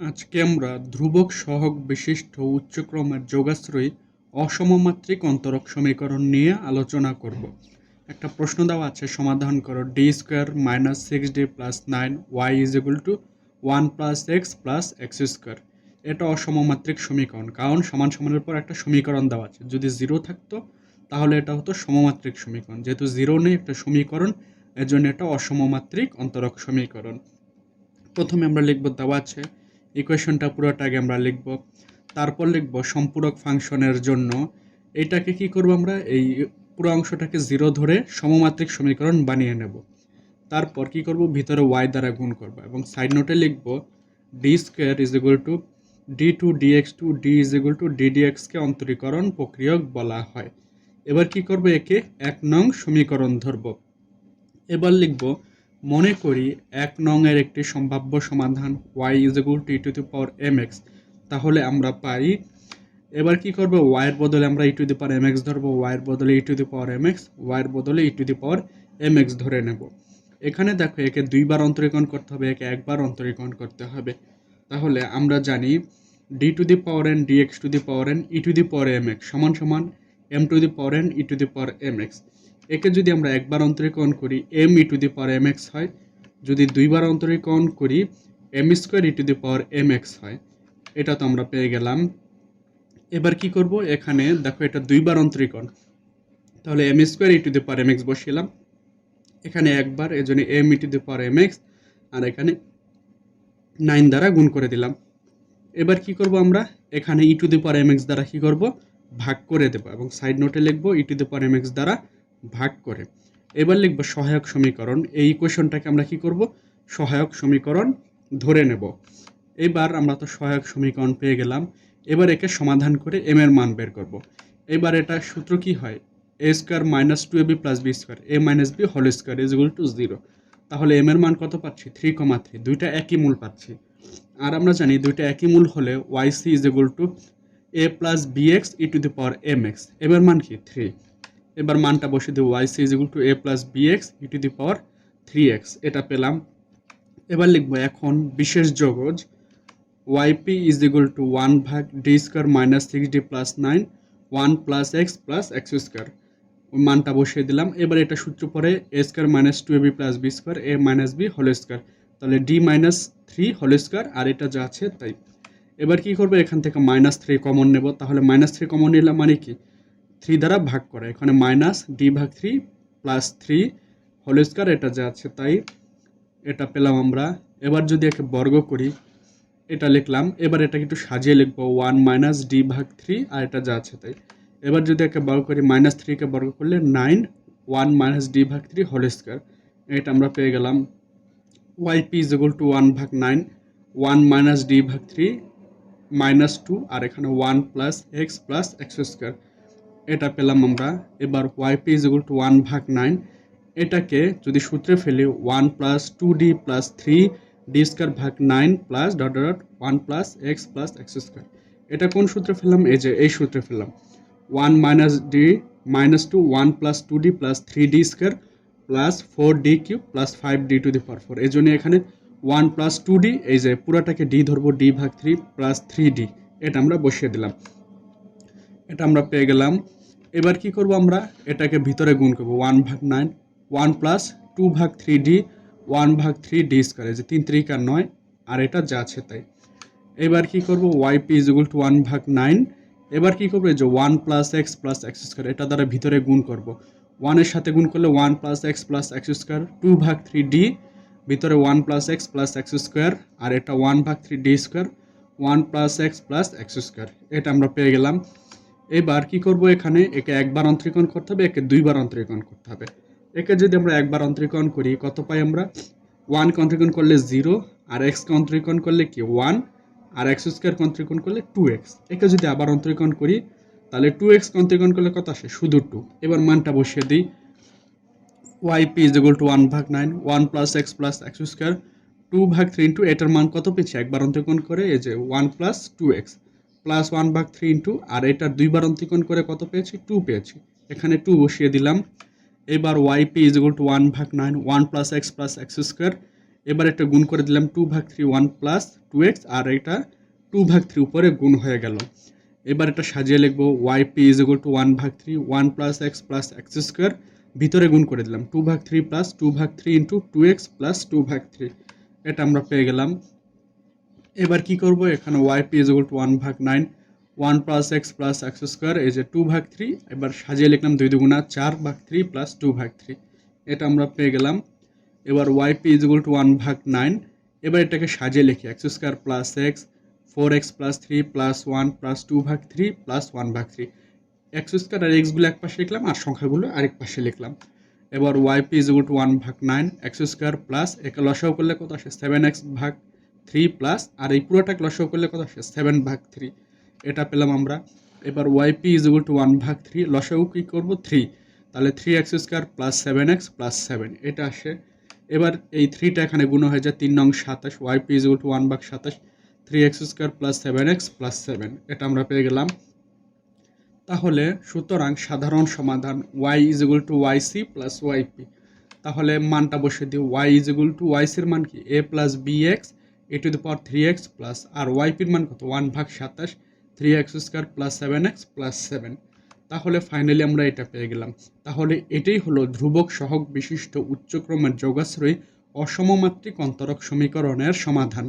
আজকে আমরা ধ্রুবক সহগ বিশিষ্ট উচ্চক্রমের যোগাশ্রয়ী অসমমাত্রিক অন্তরক সমীকরণ নিয়ে আলোচনা করব। একটা প্রশ্ন দেওয়া আছে, সমাধান করো D square minus six D plus nine Y is equal to one plus X plus X square এটা অসমমাত্রিক সমীকরণ, কারণ সমান সমানের পর একটা সমীকরণ দেওয়া আছে। যদি জিরো থাকতো, তাহলে এটা হতো সমমাত্রিক সমীকরণ। যেহেতু জিরো নেই একটা সমীকরণ এর জন্য এটা অসমমাত্রিক অন্তরক সমীকরণ। প্রথমে আমরা লিখব দেওয়া আছে ইকুয়েশনটা পুরোটা আগে আমরা লিখব। তারপর লিখব সম্পূরক ফাংশনের জন্য। এটাকে কি করব আমরা? এই পুরো অংশটাকে জিরো ধরে সমমাত্রিক সমীকরণ বানিয়ে নেব। তারপর কি করব? ভিতরে ওয়াই দ্বারা গুণ করব এবং সাইড নোটে লিখব D square is equal to D two DX two D is equal to ডিডিএক্সকে অন্তরীকরণ প্রক্রিয়ক বলা হয়। এবার কি করব একে? এক নং সমীকরণ ধরব। এবার লিখব মনে করি এক নং এর একটি সম্ভাব্য সমাধান y is equal to to the power M X তাহলে আমরা পাই এবার কি করব? এর বদলে আমরা E to the power M X ধরবো এর বদলে ই টু দি পাওয়ার এম এক্সের বদলে E to the power M X ধরে নেব। এখানে দেখো, একে দুইবার অন্তরীকরণ করতে হবে, একে একবার অন্তরীকরণ করতে হবে। তাহলে আমরা জানি D to the power N D X to the power N E to the power M X সমান সমান M to the power N E to the power M X একে যদি আমরা একবার অন্তরীকরণ করি M E to the power M X হয়। যদি দুইবার অন্তরীকরণ করি M square E to the power M X হয়। এটা তো আমরা পেয়ে গেলাম। এবার কি করব? এখানে দেখো এটা দুইবার অন্তরীকরণ তাহলে M square E to the power M X বসিলাম। এখানে একবার এই জন্য M E to the power M X আর এখানে নাইন দ্বারা গুণ করে দিলাম। এবার কি করব আমরা? এখানে E to the power M X দ্বারা কি করব? ভাগ করে দেবো এবং সাইড নোটে লিখব E to the power M X দ্বারা ভাগ করে। এবার লিখব সহায়ক সমীকরণ। এই ইকুয়েশনটাকে আমরা কি করব? সহায়ক সমীকরণ ধরে নেব। এবার আমরা তো সহায়ক সমীকরণ পেয়ে গেলাম। এবার একে সমাধান করে এম এর মান বের করব। এবার এটা সূত্র কি হয়? A square minus two A B plus B square A minus B whole square is equal to zero তাহলে এম এর মান কত পাচ্ছি? থ্রি কমা থ্রি দুইটা একই মূল পাচ্ছি। আর আমরা জানি দুইটা একই মূল হলে Y C is equal to A plus B X E to the power M X M এর মান কি? থ্রি এবার মানটা বসে দিই Y C is equal to A plus B X E to the power three X এটা পেলাম। এবার লিখব এখন বিশেষ যোগজ YP is equal to one ভাগ D square minus six D plus nine one plus X plus X square মানটা বসিয়ে দিলাম। এবার এটা সূত্র পরে A square minus two A B plus B square A minus B whole square তাহলে D minus three whole square আর এটা যা আছে তাই। এবার কি করব? এখান থেকে মাইনাস থ্রি কমন নেব। তাহলে মাইনাস থ্রি কমন নিলাম মানে কি? থ্রি দ্বারা ভাগ করে। এখানে মাইনাস ডি ভাগ থ্রি প্লাস থ্রি হোল এটা যা আছে তাই এটা পেলাম আমরা। এবার যদি একে বর্গ করি, এটা লিখলাম। এবার এটাকে একটু সাজিয়ে লিখব ওয়ান মাইনাস ডি ভাগ থ্রি আর এটা যা আছে তাই। এবার যদি একে বর্গ করি মাইনাস থ্রিকে বর্গ করলে নাইন ওয়ান মাইনাস ডি ভাগ থ্রি হোল এটা আমরা পেয়ে গেলাম। Y P is two one ভাগ নাইন ওয়ান মাইনাস ডি ভাগ থ্রি মাইনাস টু আর এখানে one plus X plus X square এটা পেলাম আমরা। এবার Y P is equal to one ভাগ নাইন এটাকে যদি সূত্রে ফেলি one plus two D plus three D square ভাগ nine plus dot dot one plus X plus X square এটা কোন সূত্রে ফেললাম? এই যে এই সূত্রে ফেললাম। One minus D minus two one plus two D plus three D square plus four D cube plus five D to the power four এই জন্য এখানে ওয়ান প্লাস টু ডি এই যে পুরাটাকে ডি ধরবো ডি ভাগ থ্রি প্লাস থ্রি ডি এটা আমরা বসিয়ে দিলাম। এটা আমরা পেয়ে গেলাম। এবার কি করব আমরা? এটাকে ভিতরে গুণ করব। ওয়ান ভাগ নাইন ওয়ান প্লাস টু ভাগ থ্রি ডি ওয়ান ভাগ থ্রি ডি স্কোয়ার যে তিন ত্রিকা নয়, আর এটা যা আছে তাই। এবার কি করব? Y P is to one ভাগ নাইন এবার কি করব? যে one plus X plus X square এটা দ্বারা ভিতরে গুণ করব। ওয়ানের সাথে গুণ করলে one plus X plus X square two ভাগ থ্রি ডি ভিতরে one plus X plus X square আর এটা ওয়ান ভাগ three D square one plus X plus X square এটা আমরা পেয়ে গেলাম। এবার কি করব এখানে? একে একবার অন্তরীকরণ করতে হবে, একে দুইবার অন্তরীকরণ করতে হবে। একে যদি আমরা একবার অন্তরীকরণ করি, কত পাই আমরা? ওয়ান অন্তরীকরণ করলে জিরো, আর এক্স অন্তরীকরণ করলে কি? ওয়ান, আর এক্স স্কোয়ারকে অন্তরীকরণ করলে টু এক্স। একে যদি আবার অন্তরীকরণ করি, তাহলে টু এক্স অন্তরীকরণ করলে কত আসে? শুধু টু। এবার মানটা বসিয়ে দিই। Y P is equal to one ভাগ nine, one plus X plus X square, two ভাগ থ্রি ইন্টু এটার মান কত পেয়েছে? একবার অন্তরীকরণ করে, এই যে one plus two X. Plus one ভাগ থ্রি ইন্টু আর এটার দুইবার অন্তরীকরণ করে কত পেয়েছি? টু পেয়েছি। এখানে টু বসিয়ে দিলাম। এবার Y P is equal to one ভাগ nine one plus X plus X square এবার এটা গুণ করে দিলাম টু ভাগ three one plus two X আর এটা টু ভাগ থ্রি উপরে গুণ হয়ে গেল। এবার এটা সাজিয়ে লিখব Y P is equal to one ভাগ three one plus X plus X square ভিতরে গুণ করে দিলাম টু ভাগ থ্রি প্লাস টু ভাগ three into two X plus two ভাগ থ্রি এটা আমরা পেয়ে গেলাম। এবার কি করব? এখানে Y P is to one ভাগ nine one plus X plus X square এই যে টু ভাগ থ্রি এবার সাজিয়ে লিখলাম দুই দুগুণা চার ভাগ থ্রি প্লাস টু ভাগ থ্রি এটা আমরা পেয়ে গেলাম। এবার Y P is to one ভাগ নাইন এবার এটাকে সাজিয়ে লিখি। X square plus X four X plus three plus one plus two ভাগ থ্রি প্লাস ওয়ান ভাগ থ্রি এক্স স্কোয়ার আর এক্সগুলো এক পাশে লিখলাম আর সংখ্যাগুলো আরেক পাশে লিখলাম। এবার Y P is to one ভাগ নাইন এক্স স্কোয়ার প্লাস একে লসাও করলে কত আসে? সেভেন এক্স ভাগ থ্রি প্লাস আর এই পুরোটাকে লসাও করলে কত আসে? সেভেন ভাগ থ্রি এটা পেলাম আমরা। এবার Y P is equal to one ভাগ থ্রি লসাও কী করব? থ্রি তাহলে three X square plus seven X plus seven এটা আসে। এবার এই থ্রিটা এখানে গুণ হয়ে যায় তিন নং সাতাশ। Y P is equal to one ভাগ সাতাশ। Three X square plus seven X plus seven এটা আমরা পেয়ে গেলাম। তাহলে সুতরাং সাধারণ সমাধান Y is equal to Y C plus Y P তাহলে মানটা বসে দিই। Y is equal to Y সির মান কি? A plus B X A to the power three X plus আর ওয়াইপির মান কত? ওয়ান ভাগ সাতাশ three X square plus seven X plus seven তাহলে ফাইনালি আমরা এটা পেয়ে গেলাম। তাহলে এটাই হলো ধ্রুবক সহগ বিশিষ্ট উচ্চক্রমের যোগাশ্রয়ী অসমমাত্রিক অন্তরক সমীকরণের সমাধান।